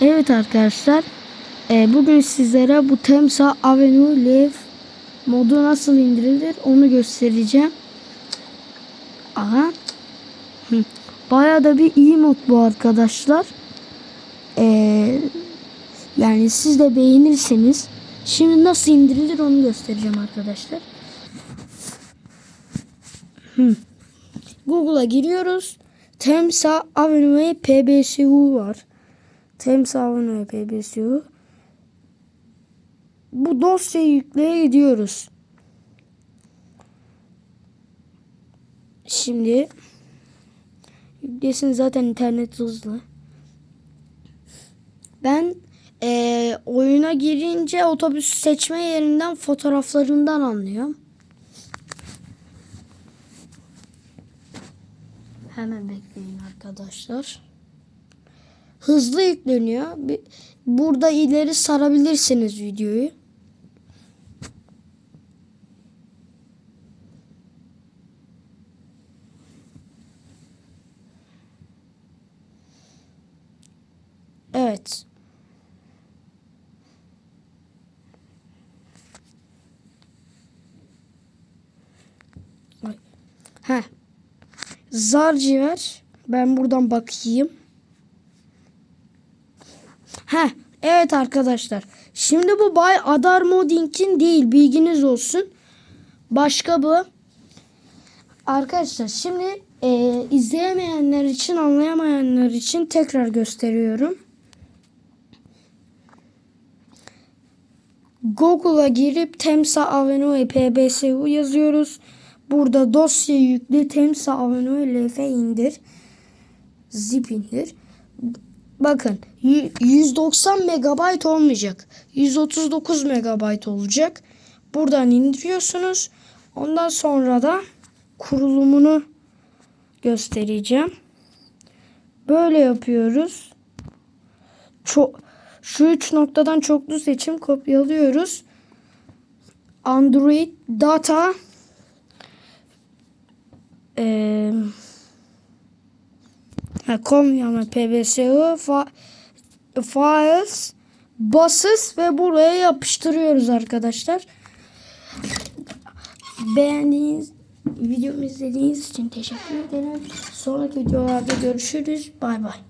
Evet arkadaşlar. e, bugün sizlere bu Temsa Avenue Live modu nasıl indirilir onu göstereceğim. Aha. Hı. Bayağı da bir iyi mod bu arkadaşlar. E, yani siz de beğenirseniz. Şimdi nasıl indirilir onu göstereceğim arkadaşlar. Google'a giriyoruz. Temsa Avenue PBSU var. Temsa Avenue PBSU. Bu dosyayı yükleye gidiyoruz. Şimdi yüklesin zaten internet hızlı. Ben eee, oyuna girince otobüs seçme yerinden fotoğraflarından anlıyorum. Hemen bekleyin arkadaşlar. Hızlı yükleniyor. Burada ileri sarabilirsiniz videoyu. Evet. Ay. Heh. Zarci ver. Ben buradan bakayım. Heh. Evet arkadaşlar. Şimdi bu Bay Adar Modding'in değil. Bilginiz olsun. Başka bu. Arkadaşlar şimdi e, izleyemeyenler için anlayamayanlar için tekrar gösteriyorum. Google'a girip Temsa Avenue PBSU yazıyoruz. Burada dosyayı yükle Temsa Avenue LF indir. Zip indir. Bakın y- 190 megabayt olmayacak. 139 megabayt olacak. Buradan indiriyorsunuz. Ondan sonra da kurulumunu göstereceğim. Böyle yapıyoruz. Çok şu üç noktadan çoklu seçim kopyalıyoruz. Android data eee yani pbsu fa, files buses ve buraya yapıştırıyoruz arkadaşlar. Beğendiğiniz videomu izlediğiniz için teşekkür ederim. Sonraki videolarda görüşürüz. Bay bay.